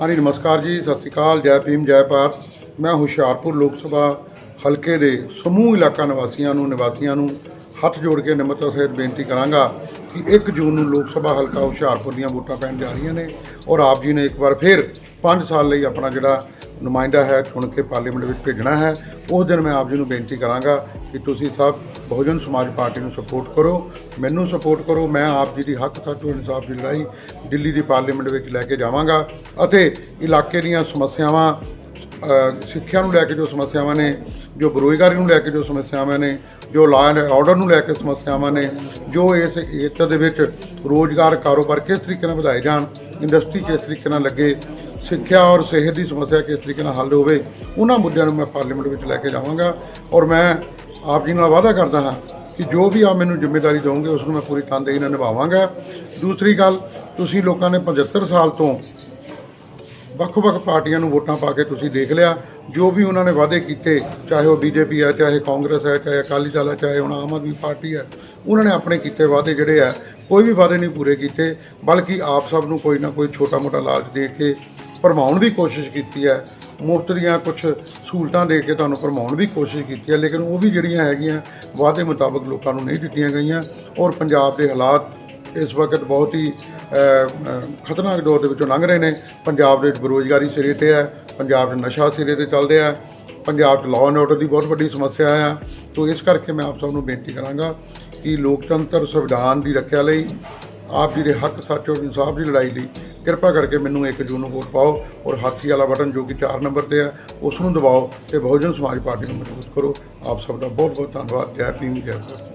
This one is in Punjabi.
ਹਾਂਜੀ ਨਮਸਕਾਰ ਜੀ, ਸਤਿ ਸ਼੍ਰੀ ਅਕਾਲ, ਜੈ ਭੀਮ, ਜੈ ਭਾਰਤ। ਮੈਂ ਹੁਸ਼ਿਆਰਪੁਰ ਲੋਕ ਸਭਾ ਹਲਕੇ ਦੇ ਸਮੂਹ ਇਲਾਕਾ ਨਿਵਾਸੀਆਂ ਨੂੰ ਨਿਵਾਸੀਆਂ ਨੂੰ ਹੱਥ ਜੋੜ ਕੇ ਨਿਮਰਤਾ ਸਹਿਤ ਬੇਨਤੀ ਕਰਾਂਗਾ ਕਿ 1 ਜੂਨ ਨੂੰ ਲੋਕ ਸਭਾ ਹਲਕਾ ਹੁਸ਼ਿਆਰਪੁਰ ਦੀਆਂ ਵੋਟਾਂ ਪੈਣ ਜਾ ਰਹੀਆਂ ਨੇ ਔਰ ਆਪ ਜੀ ਨੇ ਇੱਕ ਵਾਰ ਫਿਰ 5 ਸਾਲ ਲਈ ਆਪਣਾ ਜਿਹੜਾ ਨੁਮਾਇੰਦਾ ਹੈ ਚੁਣ ਕੇ ਪਾਰਲੀਮੈਂਟ ਵਿੱਚ ਭੇਜਣਾ ਹੈ, ਉਸ ਦਿਨ ਮੈਂ ਆਪ ਜੀ ਨੂੰ ਬੇਨਤੀ ਕਰਾਂਗਾ ਕਿ ਤੁਸੀਂ ਸਭ ਬਹੁਜਨ ਸਮਾਜ ਪਾਰਟੀ ਨੂੰ ਸਪੋਰਟ ਕਰੋ ਮੈਨੂੰ ਸਪੋਰਟ ਕਰੋ ਮੈਂ ਆਪ ਜੀ ਦੀ ਹੱਕ ਸੱਚ ਇਨਸਾਫ ਦੀ ਲੜਾਈ ਦਿੱਲੀ ਦੀ ਪਾਰਲੀਮੈਂਟ ਵਿੱਚ ਲੈ ਕੇ ਜਾਵਾਂਗਾ ਅਤੇ ਇਲਾਕੇ ਦੀਆਂ ਸਮੱਸਿਆਵਾਂ ਸਿੱਖਿਆ ਨੂੰ ਲੈ ਕੇ ਜੋ ਸਮੱਸਿਆਵਾਂ ਨੇ ਜੋ ਬੇਰੁਜ਼ਗਾਰੀ ਨੂੰ ਲੈ ਕੇ ਜੋ ਸਮੱਸਿਆਵਾਂ ਨੇ ਜੋ ਲਾਅ ਐਂਡ ਆਰਡਰ ਨੂੰ ਲੈ ਕੇ ਸਮੱਸਿਆਵਾਂ ਨੇ ਜੋ ਇਸ ਖੇਤਰ ਦੇ ਵਿੱਚ ਰੋਜ਼ਗਾਰ ਕਾਰੋਬਾਰ ਕਿਸ ਤਰੀਕੇ ਨਾਲ ਵਧਾਏ ਜਾਣ ਇੰਡਸਟਰੀ ਕਿਸ ਤਰੀਕੇ ਨਾਲ ਲੱਗੇ ਸਿੱਖਿਆ ਔਰ ਸਿਹਤ ਦੀ ਸਮੱਸਿਆ ਕਿਸ ਤਰੀਕੇ ਨਾਲ ਹੱਲ ਹੋਵੇ ਉਹਨਾਂ ਮੁੱਦਿਆਂ ਨੂੰ ਮੈਂ ਪਾਰਲੀਮੈਂਟ ਵਿੱਚ ਲੈ ਕੇ ਜਾਵਾਂਗਾ ਔਰ ਮੈਂ ਆਪ ਜੀ ਨਾਲ ਵਾਅਦਾ ਕਰਦਾ ਹਾਂ ਕਿ ਜੋ ਵੀ ਆ ਮੈਨੂੰ ਜ਼ਿੰਮੇਵਾਰੀ ਦਿਓਗੇ ਉਸ ਨੂੰ ਮੈਂ ਪੂਰੀ ਤਨਦੇਹੀ ਨਾਲ ਨਿਭਾਵਾਂਗਾ। ਦੂਸਰੀ ਗੱਲ, ਤੁਸੀਂ ਲੋਕਾਂ ਨੇ 75 ਸਾਲ ਤੋਂ ਵੱਖ-ਵੱਖ ਪਾਰਟੀਆਂ ਨੂੰ ਵੋਟਾਂ ਪਾ ਕੇ ਤੁਸੀਂ ਦੇਖ ਲਿਆ। ਜੋ ਵੀ ਉਹਨਾਂ ਨੇ ਵਾਅਦੇ ਕੀਤੇ, ਚਾਹੇ ਉਹ ਬੀਜੇਪੀ ਹੈ, ਚਾਹੇ ਕਾਂਗਰਸ ਹੈ, ਚਾਹੇ ਅਕਾਲੀ ਦਲ ਹੈ, ਚਾਹੇ ਹੁਣ ਆਮ ਆਦਮੀ ਪਾਰਟੀ ਹੈ, ਉਹਨਾਂ ਨੇ ਆਪਣੇ ਕੀਤੇ ਵਾਅਦੇ ਜਿਹੜੇ ਆ ਕੋਈ ਵੀ ਵਾਅਦੇ ਨਹੀਂ ਪੂਰੇ ਕੀਤੇ, ਬਲਕਿ ਆਪ ਸਭ ਨੂੰ ਕੋਈ ਨਾ ਕੋਈ ਛੋਟਾ-ਮੋਟਾ ਲਾਲਚ ਦੇ ਕੇ ਭਰਮਾਉਣ ਦੀ ਕੋਸ਼ਿਸ਼ ਕੀਤੀ ਹੈ। ਮੁਫਤ ਦੀਆਂ ਕੁਝ ਸਹੂਲਤਾਂ ਦੇ ਕੇ ਤੁਹਾਨੂੰ ਭਰਮਾਉਣ ਦੀ ਕੋਸ਼ਿਸ਼ ਕੀਤੀ ਹੈ, ਲੇਕਿਨ ਉਹ ਵੀ ਜਿਹੜੀਆਂ ਹੈਗੀਆਂ, ਵਾਅਦੇ ਮੁਤਾਬਕ ਲੋਕਾਂ ਨੂੰ ਨਹੀਂ ਦਿੱਤੀਆਂ ਗਈਆਂ ਔਰ ਪੰਜਾਬ ਦੇ ਹਾਲਾਤ ਇਸ ਵਕਤ ਬਹੁਤ ਹੀ ਖਤਰਨਾਕ ਦੌਰ ਦੇ ਵਿੱਚੋਂ ਲੰਘ ਰਹੇ ਨੇ। ਪੰਜਾਬ ਦੇ ਵਿੱਚ ਬੇਰੁਜ਼ਗਾਰੀ ਸਿਰੇ ਤੇ ਹੈ, ਪੰਜਾਬ 'ਚ ਨਸ਼ਾ ਸਿਰੇ ਤੇ ਚੱਲ ਰਿਹਾ ਪੰਜਾਬ 'ਚ ਲਾਅ ਐਂਡ ਆਰਡਰ ਦੀ ਬਹੁਤ ਵੱਡੀ ਸਮੱਸਿਆ ਆ। ਤੋ ਇਸ ਕਰਕੇ ਮੈਂ ਆਪ ਸਭ ਨੂੰ ਬੇਨਤੀ ਕਰਾਂਗਾ ਕਿ ਲੋਕਤੰਤਰ ਸੰਵਿਧਾਨ ਦੀ ਰੱਖਿਆ ਲਈ, ਆਪ ਜੀ ਦੇ ਹੱਕ ਸੱਚ ਔਰ ਇਨਸਾਫ ਦੀ ਲੜਾਈ ਲਈ ਕਿਰਪਾ ਕਰਕੇ ਮੈਨੂੰ 1 ਜੂਨ ਨੂੰ ਵੋਟ ਪਾਓ ਔਰ ਹਾਥੀ ਵਾਲਾ ਬਟਨ ਜੋ ਕਿ 4 ਨੰਬਰ ਤੇ ਹੈ ਉਸ ਨੂੰ ਦਬਾਓ ਤੇ ਬਹੁਜਨ ਸਮਾਜ ਪਾਰਟੀ ਨੂੰ ਮਜ਼ਬੂਤ ਕਰੋ। ਆਪ ਸਭ ਦਾ ਬਹੁਤ ਬਹੁਤ ਧੰਨਵਾਦ। ਜੈ ਭੀਮ, ਜੈ ਭਾਰਤ।